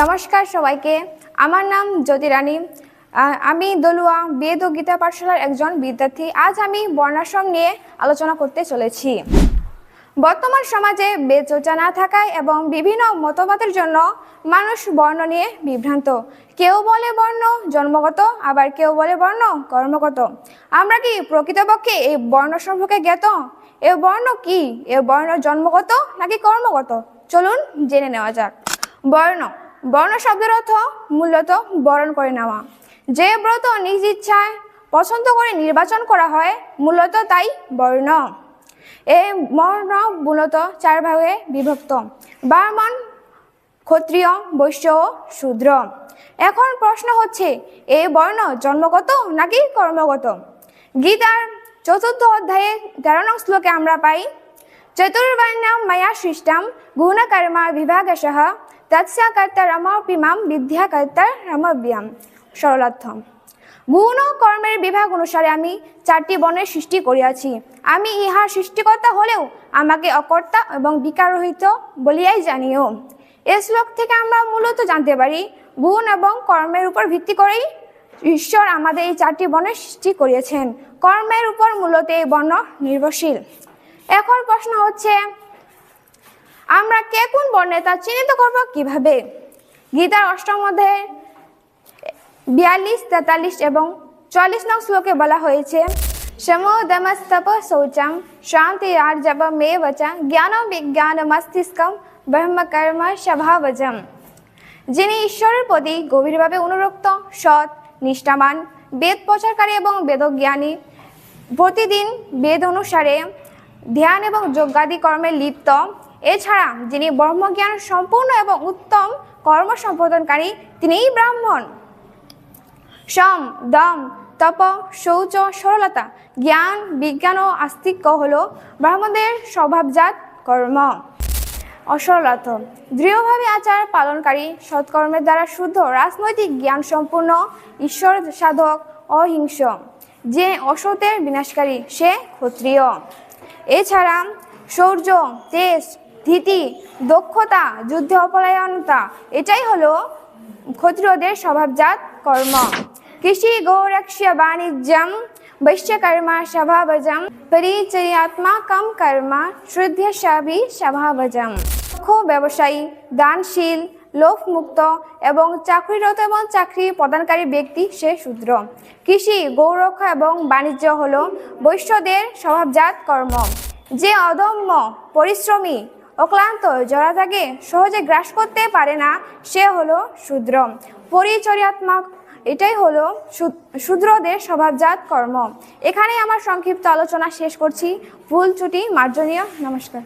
নমস্কার সবাইকে। আমার নাম জ্যোতি রানী। আমি দলুয়া বেদ ও গীতা পাঠশালার একজন বিদ্যার্থী। আজ আমি বর্ণাশ্রম নিয়ে আলোচনা করতে চলেছি। বর্তমান সমাজে বেদ চর্চা না থাকায় এবং বিভিন্ন মতবাদের জন্য মানুষ বর্ণ নিয়ে বিভ্রান্ত। কেউ বলে বর্ণ জন্মগত, আবার কেউ বলে বর্ণ কর্মগত। আমরা কি প্রকৃতপক্ষে এই বর্ণ সম্পর্কে জ্ঞাত? এ বর্ণ কি? এ বর্ণ জন্মগত নাকি কর্মগত? চলুন জেনে নেওয়া যাক। বর্ণ বর্ণ শব্দের অর্থ মূলত বরণ করে নেওয়া। যে ব্রত নিজ ইচ্ছায় পছন্দ করে নির্বাচন করা হয়, মূলত তাই বর্ণ। এই বর্ণ মূলত চার ভাগে বিভক্ত। ব্রাহ্মণ ক্ষত্রিয়, বৈশ্য শূদ্র। এখন প্রশ্ন হচ্ছে এই বর্ণ জন্মগত নাকি কর্মগত? গীতার চতুর্থ অধ্যায়ে তেরো নং শ্লোকে আমরা পাই চতুর্বর্ণম মায়া সৃষ্টাম গুণকর্মা বিভাগশঃ তৎসা কর্তারমপি মাম বিদ্যা কর্তারমব্যাম সরলার্থ গুণ ও কর্মের বিভাগ অনুসারে আমি চারটি বর্ণের সৃষ্টি করিয়াছি। আমি ইহার সৃষ্টিকর্তা হলেও আমাকে অকর্তা এবং বিকারহিত বলিয়াই জানিও। এ শ্লোক থেকে আমরা মূলত জানতে পারি গুণ এবং কর্মের উপর ভিত্তি করেই ঈশ্বর আমাদের এই চারটি বর্ণের সৃষ্টি করিয়েছেন। কর্মের উপর মূলত এই বর্ণ নির্ভরশীল। এখন প্রশ্ন হচ্ছে আমরা কে কোন বর্ণে তা চিহ্নিত করব কীভাবে? গীতার অষ্টম অধ্যায়ে বিয়াল্লিশ, তেতাল্লিশ এবং চল্লিশ নং শ্লোকে বলা হয়েছে সমোদমস্তপ শৌচম শান্তি মে বচা জ্ঞান বিজ্ঞান মস্তিষ্কম ব্রহ্মকর্ম স্বভাবজম। যিনি ঈশ্বরের প্রতি গভীরভাবে অনুরক্ত, সৎ, নিষ্ঠাবান বেদ প্রচারকারী এবং বেদজ্ঞানী, প্রতিদিন বেদ অনুসারে ধ্যান এবং যজ্ঞাদি কর্মে লিপ্ত। এছাড়া যিনি ব্রহ্মজ্ঞান সম্পূর্ণ এবং উত্তম কর্ম সম্পাদনকারী, তিনিই ব্রাহ্মণ। সম, দম, তপ, শৌচ, সরলতা, জ্ঞান, বিজ্ঞান ও আস্তিক্য হল ব্রাহ্মণদের স্বভাবজাত কর্ম। অসরলত, দৃঢ়ভাবে আচার পালনকারী, সৎকর্মের দ্বারা শুদ্ধ, রাজনৈতিক জ্ঞান সম্পূর্ণ, ঈশ্বর সাধক, অহিংস। যে অসতের বিনাশকারী, সে ক্ষত্রিয়। এছাড়া শৌর্য তেজ ধীতি দক্ষতা যুদ্ধে অপলায়নতা এটাই হলো ক্ষত্রিয়দের স্বভাবজাত কর্ম কৃষি গৌরক্ষ বাণিজ্যম वैश्यकर्म स्वभावजम परिचयात्मकम कर्म শ্রদ্ধেশাভি স্বভাবজম দক্ষ ব্যবসায়ী দানশীল লোকমুক্ত এবং চাকরিরত এবং চাকরি প্রদানকারী ব্যক্তি সে শূদ্র। কৃষি, গৌরক্ষা এবং বাণিজ্য হল বৈশ্যদের স্বভাবজাত কর্ম। যে অদম্য, পরিশ্রমী, অক্লান্ত জড়াতাকে সহজে গ্রাস করতে পারে না, সে হলো শূদ্র। পরিচর্যাত্মক, এটাই হলো শূদ্রদের স্বভাবজাত কর্ম। এখানেই আমার সংক্ষিপ্ত আলোচনা শেষ করছি। ভুল ত্রুটি মার্জনীয়। নমস্কার।